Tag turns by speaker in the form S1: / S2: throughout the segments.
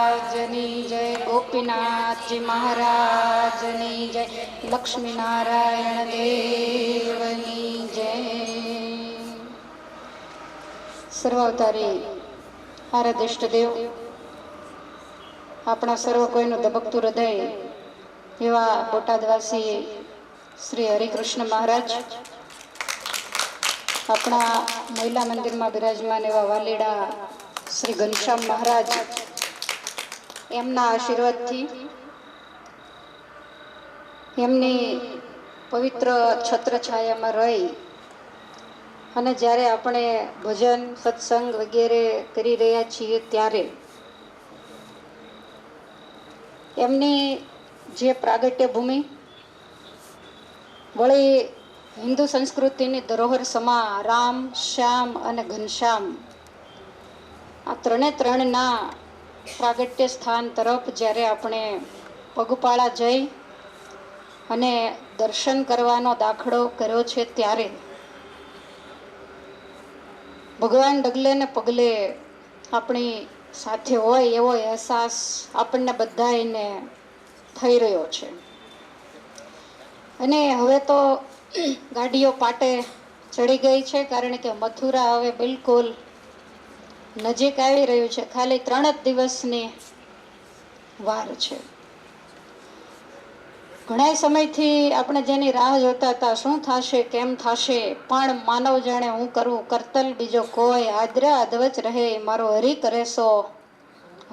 S1: મહારાજની જય ગોપીનાથજી મહારાજની જય, લક્ષ્મીનારાયણ દેવની જય. સર્વાવતારી આરાધિષ્ટ દેવ, આપણા સર્વ કોઈનું ધબકતું હૃદય એવા બોટાદવાસી શ્રી હરિકૃષ્ણ મહારાજ, આપણા મહિલા મંદિરમાં બિરાજમાન એવા વાલીડા શ્રી ઘનશ્યામ મહારાજ એમના આશીર્વાદથી એમની પવિત્ર છત્રછાયામાં રહી અને જ્યારે આપણે ભજન, સત્સંગ વગેરે કરી રહ્યા છીએ ત્યારે એમની જે પ્રાગટ્ય ભૂમિ વળી હિન્દુ સંસ્કૃતિની ધરોહર સમા રામ, શ્યામ અને ઘનશ્યામ આ ત્રણે ત્રણના પ્રાગટ્ય સ્થાન તરફ જ્યારે આપણે પગપાળા જઈ અને દર્શન કરવાનો દાખલો કર્યો છે ત્યારે ભગવાન ડગલે ને પગલે આપણી સાથે હોય એવો અહેસાસ આપણને બધા એને થઈ રહ્યો છે. અને હવે તો ગાડીઓ પાટે ચડી ગઈ છે કારણ કે મથુરા હવે બિલકુલ નજીક આવી રહ્યું છે. ખાલી ત્રણ જ દિવસની વાર છે. ઘણા સમયથી આપણે જેની રાહ જોતા હતા, શું થશે, કેમ થશે, પણ માનવ જાણે હું કરું કરતલ બીજો કોઈ, આદ્ર અધવચ રહે, મારો હરી કરે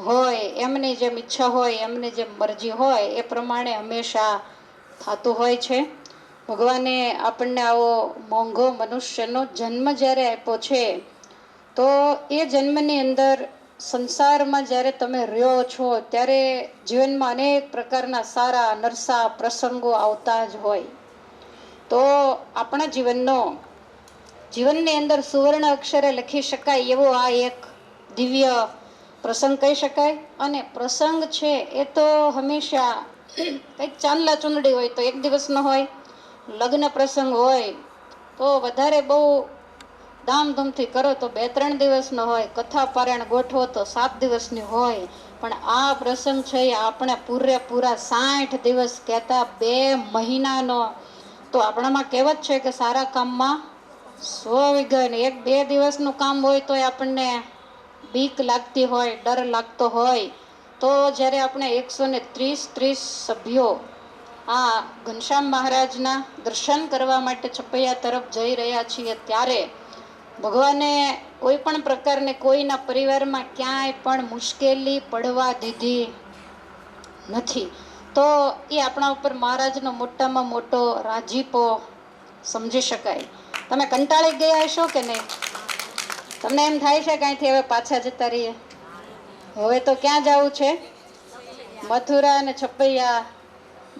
S1: હોય, એમની જેમ ઈચ્છા હોય, એમની જેમ મરજી હોય, એ પ્રમાણે હંમેશા થતું હોય છે. ભગવાને આપણને આવો મોંઘો મનુષ્યનો જન્મ જ્યારે આપ્યો છે તો એ જન્મની અંદર સંસારમાં જ્યારે તમે રહ્યો છો, ત્યારે જીવનમાં અનેક પ્રકારના સારા, નરસા પ્રસંગો આવતા જ હોય. તો આપણા જીવનનો, જીવનની અંદર સુવર્ણ અક્ષરે લખી શકાય એવો આ એક દિવ્ય પ્રસંગ કહી શકાય. અને પ્રસંગ છે, એ તો હંમેશા કંઈક ચાંદલા ચૂંદડી હોય તો એક દિવસનો હોય, લગ્ન પ્રસંગ હોય, તો વધારે બહુ ધામધૂમથી કરો તો બે ત્રણ દિવસનો હોય, કથા પારાયણ ગોઠવો તો સાત દિવસની હોય. પણ આ પ્રસંગ છે એ આપણે પૂરેપૂરા સાઠ દિવસ કહેતા બે મહિનાનો. તો આપણામાં કહેવત છે કે સારા કામમાં સો એક બે દિવસનું કામ હોય તો આપણને બીક લાગતી હોય, ડર લાગતો હોય. તો જ્યારે આપણે એકસો ને ત્રીસ ત્રીસ સભ્યો આ ઘનશ્યામ મહારાજના દર્શન કરવા માટે છપૈયા તરફ જઈ રહ્યા છીએ ત્યારે ભગવાને કોઈ પણ પ્રકારને કોઈના પરિવારમાં ક્યાંય પણ મુશ્કેલી પડવા દીધી નથી. તો એ આપણા ઉપર મહારાજનો મોટામાં મોટો રાજીપો સમજી શકાય. તમે કંટાળી ગયા હશો કે નહીં? તમને એમ થાય છે કાંઈથી હવે પાછા જતા રહીએ? હવે તો ક્યાં જવું છે? મથુરા અને છપૈયા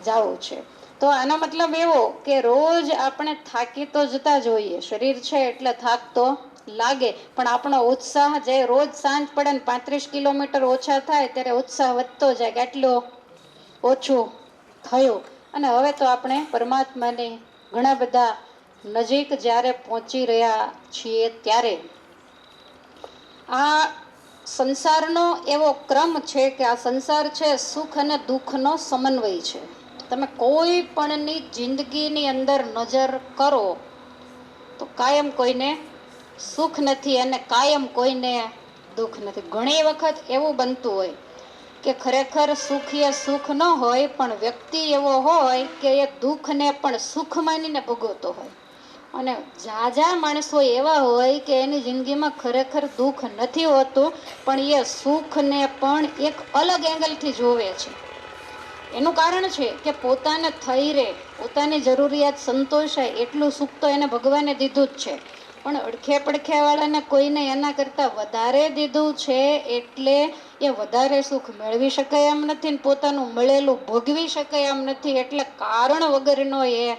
S1: જવું છે. તો આનો મતલબ એવો કે રોજ આપણે થાકી તો જતા જોઈએ શરીર છે એટલે થાક તો લાગે, પણ આપણો ઉત્સાહ જે રોજ સાંજ પડે ને પાંત્રીસ કિલોમીટર ઓછા થાય ત્યારે ઉત્સાહ વધતો જાય કે આટલો ઓછું થયું. અને હવે તો આપણે પરમાત્માની ઘણા બધા નજીક જ્યારે પહોંચી રહ્યા છીએ ત્યારે. આ સંસારનો એવો ક્રમ છે કે આ સંસાર છે સુખ અને દુઃખનો સમન્વય છે. તમે કોઈ પણની જિંદગીની અંદર નજર કરો, તો કાયમ કોઈને સુખ નથી અને કાયમ કોઈને દુઃખ નથી. ઘણી વખત એવું બનતું હોય કે ખરેખર સુખ સુખ ન હોય, પણ વ્યક્તિ એવો હોય કે એ દુઃખને પણ સુખ માનીને ભોગવતો હોય. અને ઝાઝા માણસો એવા હોય કે એની જિંદગીમાં ખરેખર દુઃખ નથી હોતું, પણ એ સુખને પણ એક અલગ એંગલથી જોવે છે. એનું કારણ છે કે પોતાને થઈ રહે, પોતાની જરૂરિયાત સંતોષાય એટલું સુખ તો એને ભગવાને દીધું જ છે. પણ અડખે પડખેવાળાને કોઈને એના કરતાં વધારે દીધું છે એટલે એ વધારે સુખ મેળવી શકાય એમ નથી ને પોતાનું મળેલું ભોગવી શકાય એમ નથી એટલે કારણ વગરનો એ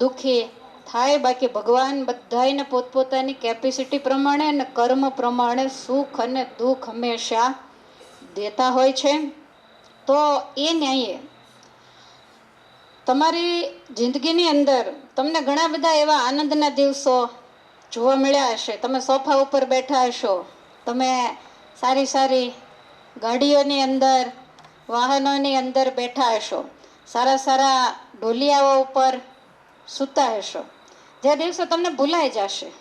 S1: દુઃખી થાય. બાકી ભગવાન બધાને પોતપોતાની કેપેસિટી પ્રમાણે અને કર્મ પ્રમાણે સુખ અને દુઃખ હંમેશા દેતા હોય છે. તો એ ન્યાયે. તમારી જિંદગીની અંદર તમને ઘણા બધા એવા આનંદના દિવસો જોવા મળ્યા હશે. તમે સોફા ઉપર બેઠા હશો. તમે સારી સારી ગાડીઓની અંદર, વાહનોની અંદર બેઠા હશો. સારા સારા ઢોલિયાઓ ઉપર સૂતા હશો. જે દિવસો તમને ભૂલાઈ જશે.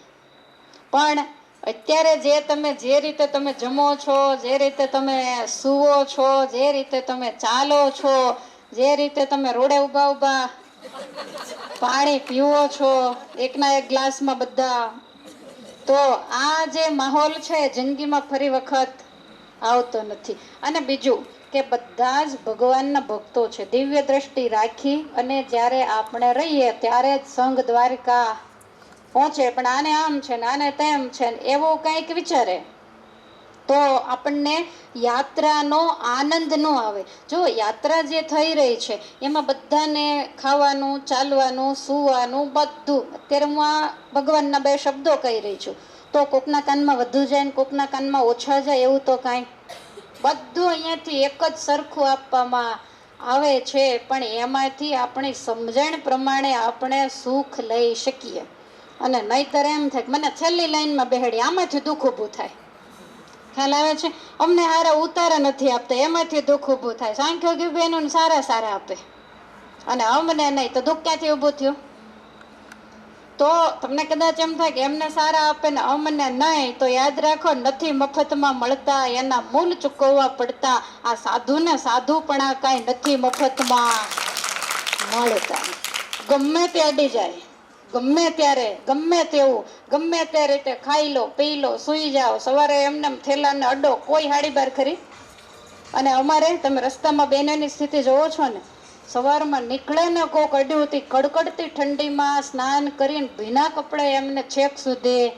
S1: પણ અત્યારે જે તમે જે રીતે તમે જમો છો, જે રીતે તમે સુવો છો, જે રીતે તમે ચાલો છો, જે રીતે તમે રોડે ઊભા ઊભા પાણી પીવો છો, એકના એક ગ્લાસમાં બધા, તો આ જે માહોલ છે જિંદગીમાં ફરી વખત આવતો નથી. અને બીજું કે બધા જ ભગવાનના ભક્તો છે. દિવ્ય દ્રષ્ટિ રાખી અને જ્યારે આપણે રહીએ ત્યારે જ સંઘ દ્વારિકા પહોંચે, પણ આને આમ છે ને આને તેમ છે ને એવો કંઈક વિચારે. તો આપણને યાત્રાનો આનંદ ન આવે. જો યાત્રા જે થઈ રહી છે, એમાં બધાને ખાવાનું, ચાલવાનું, સૂવાનું, બધું. અત્યારે હું આ ભગવાનના બે શબ્દો કહી રહી છું. તો કોકના કાનમાં વધુ જાય ને કોકના કાનમાં ઓછા જાય એવું તો કાંઈ બધું અહીંયાથી એક જ સરખું આપવામાં આવે છે, પણ એમાંથી આપણી સમજણ પ્રમાણે આપણે સુખ લઈ શકીએ. અને નહીતર એમ થાય મને છેલ્લી લાઈનમાં બેહડી આમાંથી દુઃખ ઊભું થાય. ખ્યાલ આવે છે? અમને હારા ઉતારા નથી આપતા, એમાંથી દુઃખ ઊભું થાય. સાંખ્યો કે બેનું સારા સારા આપે. અને અમને નહીં, તો દુઃખ ક્યાંથી ઊભું થયું? તો તમને કદાચ એમ થાય કે એમને સારા આપે ને અમને નહીં, તો યાદ રાખો, નથી મફતમાં મળતા, એના મૂલ ચૂકવવા પડતા. આ સાધુને સાધુ પણ આ કાંઈ નથી મફતમાં મળતા. ગમે તે અડી જાય. ગમે ત્યારે, ગમે તેવું, ગમે તે રીતે ખાઈ લો, પી લો, સૂઈ જાઓ. સવારે એમને થેલાને અડો, કોઈ હાડી બાર ખરી? અને અમારે, તમે રસ્તામાં બેનની સ્થિતિ જોવો છો ને, સવારમાં નીકળે ને કોક અડ્યું હતી કડકડતી ઠંડીમાં સ્નાન કરીને ભીના કપડે એમને છેક સુધી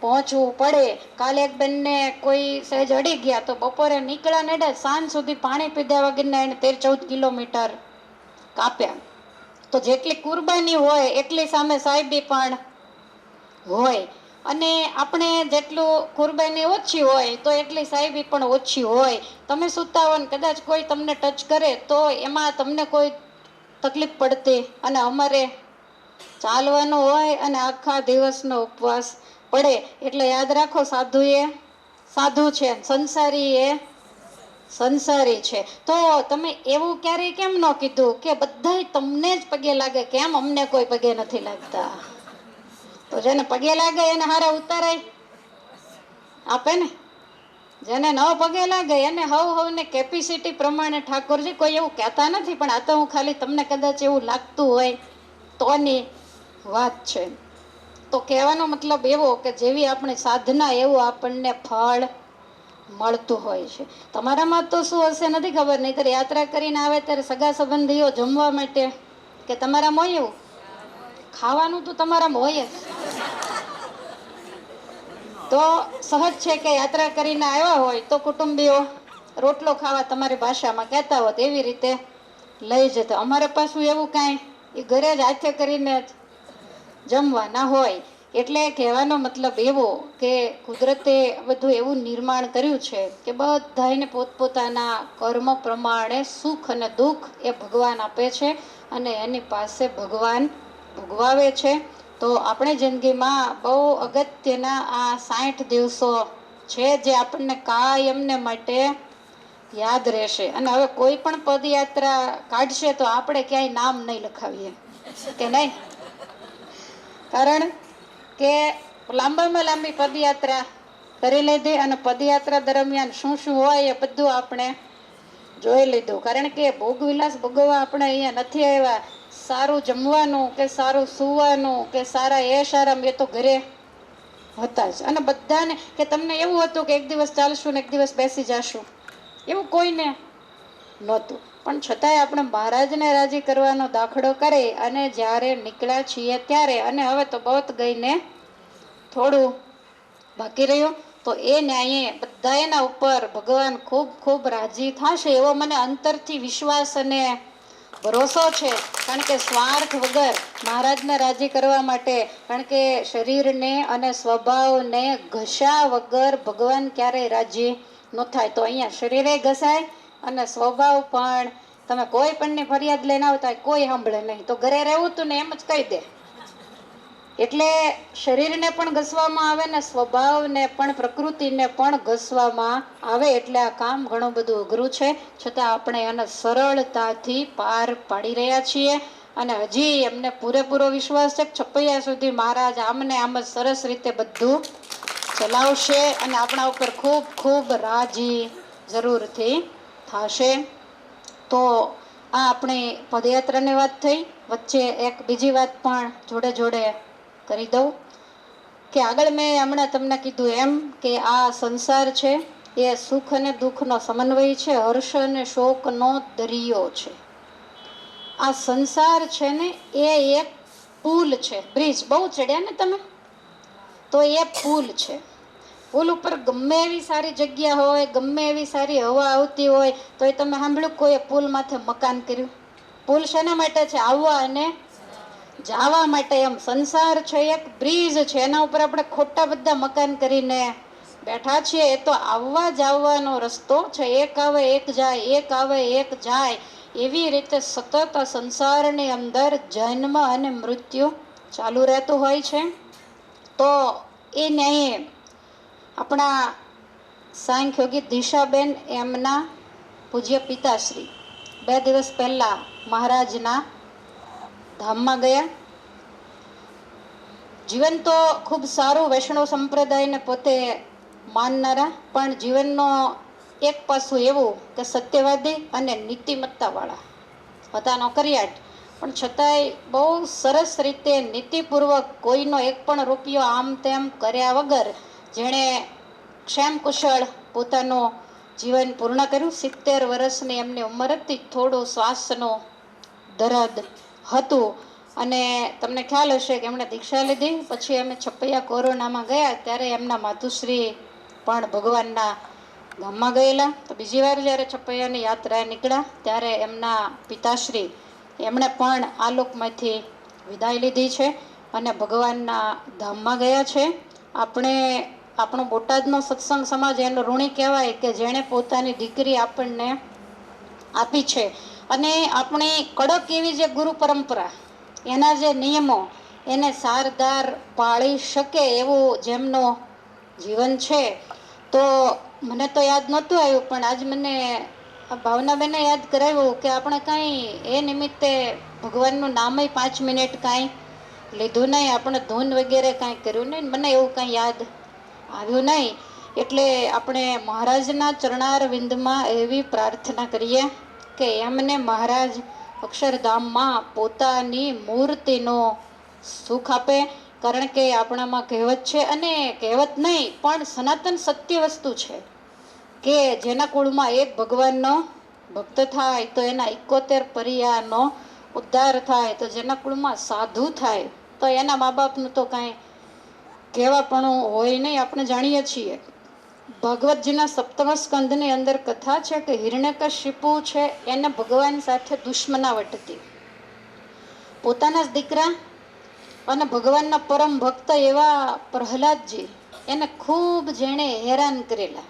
S1: પહોંચવું પડે. કાલે એક બેનને કોઈ સહેજ અડી ગયા તો બપોરે નીકળ્યા ને સાંજ સુધી પાણી પીધા વગરના એને તેર ચૌદ કિલોમીટર કાપ્યા. તો જેટલી કુરબાની હોય, એટલી સામે સાહેબી પણ હોય. અને આપણે જેટલું કુરબાની ઓછી હોય, તો એટલી સાહેબી પણ ઓછી હોય. તમે સૂતા હો કદાચ કોઈ તમને ટચ કરે, તો એમાં તમને કોઈ તકલીફ પડતી. અને અમારે ચાલવાનું હોય અને આખા દિવસનો ઉપવાસ પડે. એટલે યાદ રાખો, સાધુએ, સાધુ છે, સંસારી એ સંસારી છે. તો તમે એવું ક્યારેય કેમ ન કીધું કે બધાય તમને જ પગે લાગે? કેમ અમને કોઈ પગે નથી લાગતા? તો જેને પગે લાગે એને હારા ઉતારાય. આપે ને? જેને ન પગે લાગે એને હવ હવને કેપેસિટી પ્રમાણે ઠાકોરજી કોઈ એવું કહેતા નથી, પણ આ તો હું ખાલી તમને કદાચ એવું લાગતું હોય તોની વાત છે. તો કહેવાનો મતલબ એવો કે જેવી આપણી સાધના, એવું આપણને ફળ મળતું હોય છે. તમારામાં તો શું હશે નથી ખબર નહીં તો યાત્રા કરીને આવે ત્યારે સગા સંબંધીઓ જમવા માટે કે તમારામાં હોય એવું? ખાવાનું તો તમારામાં હોય જ. તો સહજ છે કે યાત્રા કરીને આવ્યા હોય તો કુટુંબીઓ રોટલો ખાવા તમારી ભાષામાં કહેતા હોત, એવી રીતે લઈ જતા. અમારે પાછું એવું કાંઈ, એ ઘરે જ હાથે કરીને જ જમવાના હોય. એટલે કહેવાનો મતલબ એવો કે કુદરતે બધું એવું નિર્માણ કર્યું છે કે બધાને પોતપોતાના કર્મ પ્રમાણે સુખ અને દુઃખ એ ભગવાન આપે છે અને એની પાસે ભગવાન ભોગવાવે છે. તો આપણે જિંદગીમાં બહુ અગત્યના આ સાઠ દિવસો છે જે આપણને કાયમને માટે યાદ રહેશે. અને હવે કોઈ પણ પદયાત્રા કાઢશે તો આપણે ક્યાંય નામ નહીં લખાવીએ. કે નહીં? કારણ કે લાંબામાં લાંબી પદયાત્રા કરી લીધી અને પદયાત્રા દરમિયાન શું શું હોય એ બધું આપણે જોઈ લીધું. કારણ કે ભોગવિલાસ ભોગવવા આપણે અહીંયા નથી આવ્યા. સારું જમવાનું કે સારું સૂવાનું કે સારા એશ આરામ એ તો ઘરે હતા જ. અને બધાને કે તમને એવું હતું કે એક દિવસ ચાલશું ને એક દિવસ બેસી જશું. એવું કોઈને નહોતું. પણ છતાંય આપણે મહારાજને રાજી કરવાનો દાખલો કરે અને જ્યારે નીકળ્યા છીએ ત્યારે, અને હવે તો બહુત ગઈને થોડું બાકી રહ્યું, તો એ ન્યાયે બધા એના ઉપર ભગવાન ખૂબ ખૂબ રાજી થશે એવો મને અંતરથી વિશ્વાસ અને ભરોસો છે. કારણ કે સ્વાર્થ વગર મહારાજને રાજી કરવા માટે, કારણ કે શરીરને અને સ્વભાવને ઘસ્યા વગર ભગવાન ક્યારેય રાજી ન થાય. તો અહીંયા શરીરે ઘસાય અને સ્વભાવ પણ તમે કોઈ પણની ફરિયાદ લઈને આવતા કોઈ સાંભળે નહીં. તો ઘરે રહેવું તું ને એમ જ કહી દે. એટલે શરીરને પણ ઘસવામાં આવે ને સ્વભાવને પણ, પ્રકૃતિને પણ ઘસવામાં આવે એટલે આ કામ ઘણું બધું અઘરું છે. છતાં આપણે એને સરળતાથી પાર પાડી રહ્યા છીએ અને હજી એમને પૂરેપૂરો વિશ્વાસ છે છપૈયા સુધી મહારાજ આમને આમ જ સરસ રીતે બધું ચલાવશે અને આપણા ઉપર ખૂબ ખૂબ રાજી જરૂરથી થશે તો આ આપણી પદયાત્રાની વાત થઈ. વચ્ચે એક બીજી વાત પણ જોડે જોડે કરી દઉં. કે આગળ મેં હમણાં તમને કીધું એમ કે આ સંસાર છે, એ સુખ અને દુઃખનો સમન્વય છે, હર્ષ અને શોકનો દરિયો છે. આ સંસાર છે ને, એ એક પુલ છે. બ્રિજ બહુ ચડ્યા ને તમે? તો એ પુલ છે. પુલ ઉપર ગમે એવી સારી જગ્યા હોય, ગમે એવી સારી હવા આવતી હોય, તો એ તમે સાંભળ્યું કોઈ પુલ માથે મકાન કર્યું? પુલ શેના માટે છે? આવવા અને જવા માટે એમ. સંસાર છે એક, બ્રિજ છે. એના ઉપર આપણે ખોટા બધા મકાન કરીને બેઠા છીએ. એ તો આવવા જવાનો રસ્તો છે. એક આવે, એક જાય, એક આવે, એક જાય. એવી રીતે સતત આ સંસારની અંદર જન્મ અને મૃત્યુ ચાલુ રહેતું હોય છે. તો એ ન્યાયે આપણા સાંખ્યોગી દિશાબેન એમના પૂજ્ય પિતાશ્રી. બે દિવસ પહેલાં મહારાજના ધામમાં ગયા. જીવન તો ખૂબ સારું વૈષ્ણવ સંપ્રદાયને પોતે માનનારા, પણ જીવનનો એક પાસું એવું કે સત્યવાદી અને નીતિમત્તાવાળા હતા નોકરિયાટ પણ છતાંય બહુ સરસ રીતે નીતિપૂર્વક કોઈનો એક પણ રૂપિયો આમ તેમ કર્યા વગર જેણે ક્ષેમ કુશળ પોતાનું જીવન પૂર્ણ કર્યું. સિત્તેર વર્ષની એમની ઉંમર હતી. શ્વાસનો શ્વાસનું દરદ હતું. અને તમને ખ્યાલ હશે કે એમણે દીક્ષા લીધી. પછી અમે છપૈયા કોરોનામાં ગયા ત્યારે એમના માતુશ્રી પણ ભગવાનના ગામમાં ગયેલા. તો બીજી વાર જ્યારે છપૈયાની યાત્રાએ નીકળ્યા ત્યારે એમના પિતાશ્રી એમણે પણ આ લોકમાંથી વિદાય લીધી છે અને ભગવાનના ધામમાં ગયા છે. આપણે આપણો બોટાદનો સત્સંગ સમાજ એનો ઋણી કહેવાય કે જેણે પોતાની દીકરી આપણને આપી છે. અને આપણી કડક એવી જે ગુરુ પરંપરા, એના જે નિયમો, એને સારદાર પાળી શકે એવું જેમનો જીવન છે, તો મને તો યાદ નહોતું આવ્યું, પણ આજ મને ભાવનાબેને યાદ કરાવ્યું કે આપણે કાંઈ એ નિમિત્તે ભગવાનનું નામય પાંચ મિનિટ કાંઈ લીધું નહીં, આપણે ધૂન વગેરે કાંઈ કર્યું નહીં, મને એવું કાંઈ યાદ આવ્યું નહીં. એટલે આપણે મહારાજના ચરણાર વિંદમાં એવી પ્રાર્થના કરીએ કે એમને મહારાજ અક્ષરધામમાં પોતાની મૂર્તિનો સુખ આપે, કારણ કે આપણામાં કહેવત છે અને કહેવત નહીં, પણ સનાતન સત્ય વસ્તુ છે કે જેના કુળમાં એક ભગવાનનો ભક્ત થાય, તો એના એકોતેર પરિયાનો ઉદ્ધાર થાય, તો જેના કુળમાં સાધુ થાય, તો એના મા બાપનું તો કાંઈ કહેવાપણું હોય નહીં, આપણે જાણીએ છીએ. ભગવતજીના સપ્તમ સ્કંદની અંદર કથા છે કે હિરણ્યકશિપુ છે એને ભગવાન સાથે દુશ્મનાવટ હતી પોતાના જ દીકરા અને ભગવાનના પરમ ભક્ત એવા પ્રહલાદજી એને ખૂબ જેણે હેરાન કરેલા.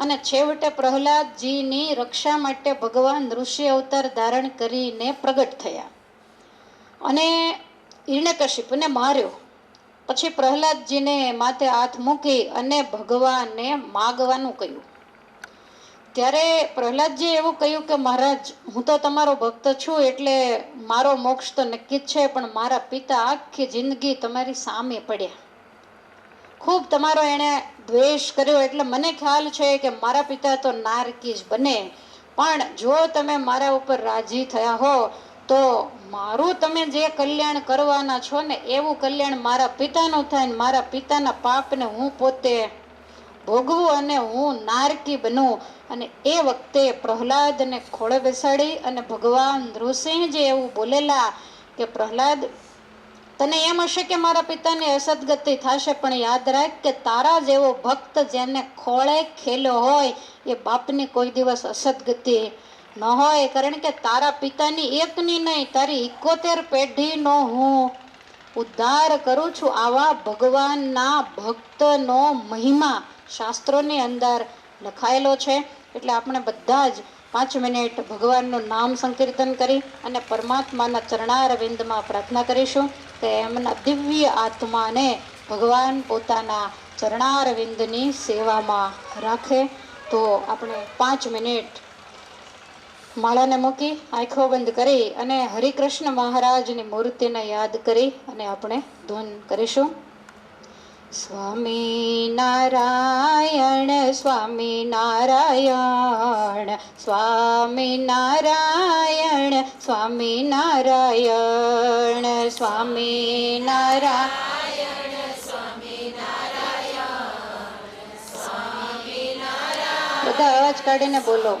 S1: અને છેવટે પ્રહલાદજીની રક્ષા માટે ભગવાન ઋષિ અવતાર ધારણ કરીને પ્રગટ થયા. અને હિરણ્યકશિપુને માર્યો. પછી પ્રહલાદજીને માથે હાથ મૂકી અને ભગવાને માગવાનું કહ્યું. ત્યારે પ્રહલાદજી એવું કહ્યું કે, મહારાજ, હું તો તમારો ભક્ત છું, એટલે મારો મોક્ષ તો નક્કી જ છે, પણ મારા પિતા આખી જિંદગી તમારી સામે પડ્યા. ખૂબ તમારો એણે દ્વેષ કર્યો, એટલે મને ખ્યાલ છે કે મારા પિતા તો નારકી જ બને. પણ જો તમે મારા ઉપર રાજી થયા હો, તો મારું તમે જે કલ્યાણ કરવાના છો ને, એવું કલ્યાણ મારા પિતાનું થાય ને મારા પિતાના પાપને હું પોતે ભોગવું અને હું નારકી બનું. અને એ વખતે પ્રહલાદને ખોળે બેસાડી અને ભગવાન નૃસિંહજી એવું બોલેલા કે, પ્રહલાદ, તને એમ હશે કે મારા પિતાની અસદગતિ થશે, પણ યાદ રાખ કે તારા જેવો ભક્ત જેને ખોળે ખેલ્યો હોય, એ બાપની કોઈ દિવસ અસદગતિ ન હોય કારણ કે તારા પિતાની એકની નહીં, તારી ઇકોતેર પેઢીનો હું ઉદ્ધાર કરું છું આવા ભગવાનના ભક્તનો મહિમા શાસ્ત્રોની અંદર લખાયેલો છે. એટલે આપણે બધા જ પાંચ મિનિટ ભગવાનનું નામ સંકીર્તન કરી અને પરમાત્માના ચરણારવિંદમાં પ્રાર્થના કરીશું કે એમના દિવ્ય આત્માને ભગવાન પોતાના ચરણારવિંદની સેવામાં રાખે. તો આપણે પાંચ મિનિટ માળાને મૂકી આંખો બંધ કરી અને હરિકૃષ્ણ મહારાજની મૂર્તિને યાદ કરી અને આપણે ધૂન કરીશું. સ્વામી નારાયણ સ્વામી નારાયણ સ્વામી નારાયણ સ્વામી નારાયણ સ્વામી નારાયણ. બધા અવાજ કાઢીને બોલો.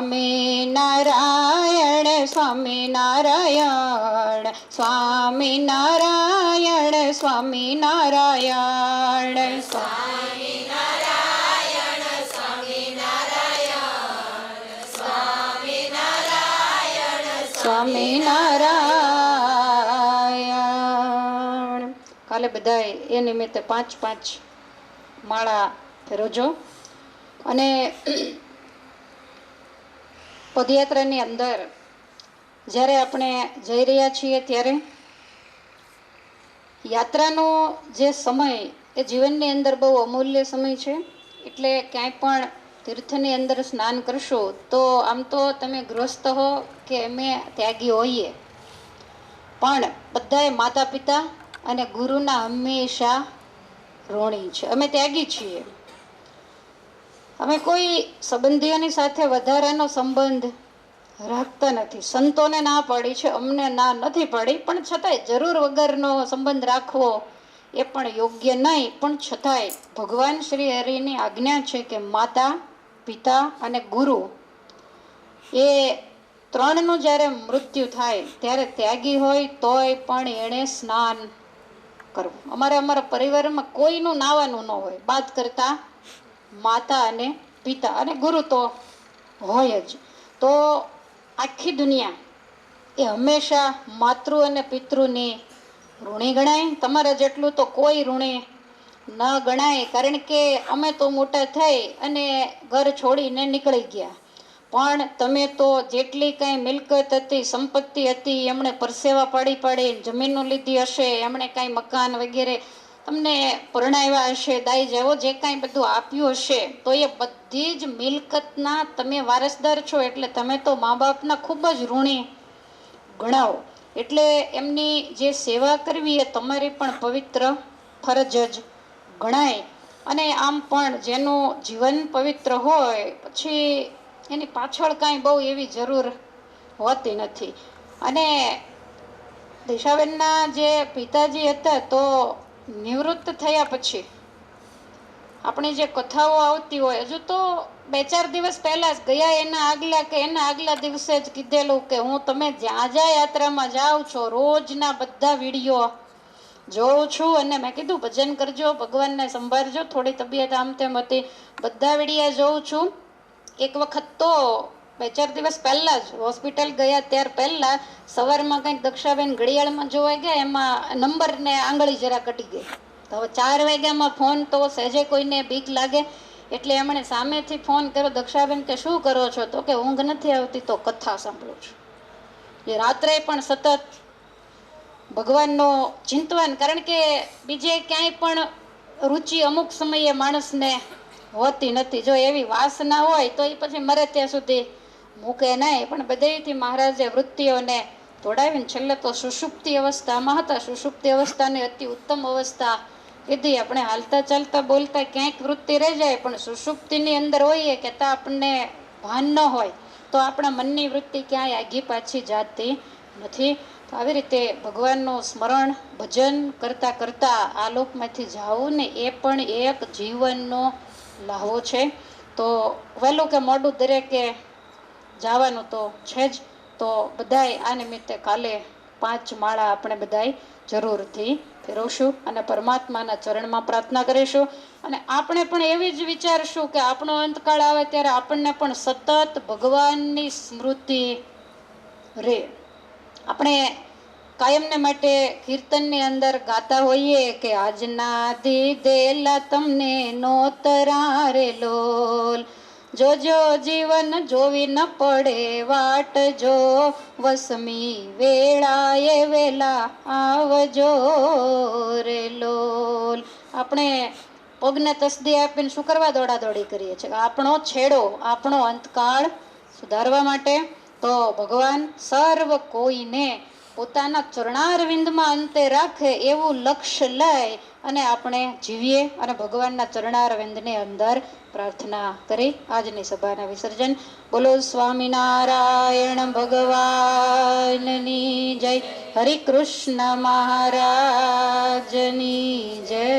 S1: નારાયણ સ્વામી નારાયણ સ્વામી નારાયણ સ્વામી નારાયણ સ્વામી નારાયણ. સ્વામી સ્વામિનારાયણ કાલે બધાએ એ નિમિત્તે પાંચ પાંચ માળા ફેરવજો અને પદયાત્રાની અંદર જ્યારે આપણે જઈ રહ્યા છીએ ત્યારે યાત્રાનો જે સમય એ જીવનની અંદર બહુ અમૂલ્ય સમય છે. એટલે ક્યાંય પણ તીર્થની અંદર સ્નાન કરશો તો આમ તો તમે ગ્રસ્ત હો કે અમે ત્યાગી હોઈએ. પણ બધાએ માતા પિતા અને ગુરુના હંમેશા ઋણી છે. અમે ત્યાગી છીએ. અમે કોઈ સંબંધીઓની સાથે વધારાનો સંબંધ રાખતા નથી. સંતોને ના પડી છે, અમને ના નથી પડી, પણ છતાંય જરૂર વગરનો સંબંધ રાખવો એ પણ યોગ્ય નહીં. પણ છતાંય ભગવાન શ્રી હરિની આજ્ઞા છે કે માતા, પિતા અને ગુરુ એ ત્રણનું જ્યારે મૃત્યુ થાય, ત્યારે ત્યાગી હોય, તોય પણ એણે સ્નાન કરવું. અમારે અમારા પરિવારમાં કોઈનું નાવાનું ન હોય. બાદ કરતા માતા અને પિતા અને ગુરુ તો હોય જ. તો આખી દુનિયા એ હંમેશા માતૃ અને પિતૃની ઋણી ગણાય. તમારા જેટલું તો કોઈ ઋણી ન ગણાય. કારણ કે અમે તો મોટા થઈ અને ઘર છોડીને નીકળી ગયા. પણ તમે તો જેટલી કાંઈ મિલકત હતી, સંપત્તિ હતી, એમણે પરસેવા પાડી પાડી જમીનો લીધી હશે, એમણે કાંઈ મકાન વગેરે તમને પરણાવ્યા હશે, દાઈ જેવો જે કાંઈ બધું આપ્યું હશે, તો એ બધી જ મિલકતના તમે વારસદાર છો, એટલે તમે તો મા બાપના ખૂબ જ ઋણી ગણાવો એટલે એમની જે સેવા કરવી એ તમારી પણ પવિત્ર ફરજ જ ગણાય. અને આમ પણ જેનું જીવન પવિત્ર હોય, પછી એની પાછળ કાંઈ બહુ એવી જરૂર હોતી નથી. અને દિશાબેનના જે પિતાજી હતા, તો નિવૃત્ત થયા પછી આપણી જે કથાઓ આવતી હોય, હજુ તો બે ચાર દિવસ પહેલા જ ગયા એના આગલા કે એના આગલા દિવસે જ કીધેલું કે હું તમે જ્યાં જ્યાં યાત્રામાં જાઓ છો, રોજના બધા વીડિયો જોઉં છું અને મેં કીધું, ભજન કરજો, ભગવાનને સંભાળજો, થોડી તબિયત આમ તેમ હતી. બધા વિડીયા જોઉં છું. એક વખત તો બે ચાર દિવસ પહેલાં જ હોસ્પિટલ ગયા ત્યાર પહેલાં સવારમાં કંઈક દક્ષાબેન ઘડિયાળમાં જોવા ગયા, એમાં નંબર ને આંગળી જરા કટી ગઈ. તો હવે ચાર વાગ્યામાં ફોન તો સહેજે કોઈને બીક લાગે, એટલે એમણે સામેથી ફોન કર્યો, દક્ષાબેન, કે શું કરો છો? તો કે, ઊંઘ નથી આવતી, તો કથા સાંભળું છું. એ રાત્રે પણ સતત ભગવાનનો ચિંતવાન, કારણ કે બીજે ક્યાંય પણ રુચિ અમુક સમયે માણસને હોતી નથી. જો એવી વાસના હોય, તો એ પછી મરે ત્યાં સુધી મૂકે નહીં, પણ બધેથી મહારાજે વૃત્તિઓને તોડાવીને છેલ્લે તો સુષુપ્તિ અવસ્થામાં હતા. સુષુપ્તિ અવસ્થાની અતિ ઉત્તમ અવસ્થા કીધી. આપણે હાલતા ચાલતા બોલતા ક્યાંક વૃત્તિ રહી જાય, પણ સુષુપ્તિની અંદર હોઈએ કે ત્યાં આપણને ભાન ન હોય, તો આપણા મનની વૃત્તિ ક્યાંય આગી પાછી જાતી નથી. તો આવી રીતે ભગવાનનું સ્મરણ, ભજન કરતાં કરતાં આ લોકમાંથી જાવું ને એ પણ એક જીવનનો લાહો છે. તો વહેલું કે મોડું દરેકે જવાનું તો છે જ. તો બધાય આ નિમિત્તે કાલે પાંચ માળા આપણે બધાય જરૂરથી ફેરવશું અને પરમાત્માના ચરણમાં પ્રાર્થના કરીશું. અને આપણે પણ એવી જ વિચારશું કે આપણો અંતકાળ આવે ત્યારે આપણને પણ સતત ભગવાનની સ્મૃતિ રહે. આપણે કાયમને માટે કીર્તનની અંદર ગાતા હોઈએ કે આજના દીધેલા તમને નોતરા રે લોલ. જોજો જીવન જોવી ન પડે, વાટ જો. વસમી વેળાએ વેલા આવજો રે લોલ. આપણે પગને તસદી આપીને શું કરવા દોડાદોડી કરીએ છીએ? આપણો છેડો, આપણો અંતકાળ સુધારવા માટે તો ભગવાન સર્વ કોઈને પોતાના ચરણારવિંદમાં અંતે રાખે એવું લક્ષ્ય લઈ અને આપણે જીવીએ અને ભગવાનના ચરણારવિંદની અંદર પ્રાર્થના કરી આજની સભાના વિસર્જન. બોલો સ્વામિનારાયણ ભગવાનની જય. હરિ કૃષ્ણ મહારાજની જય.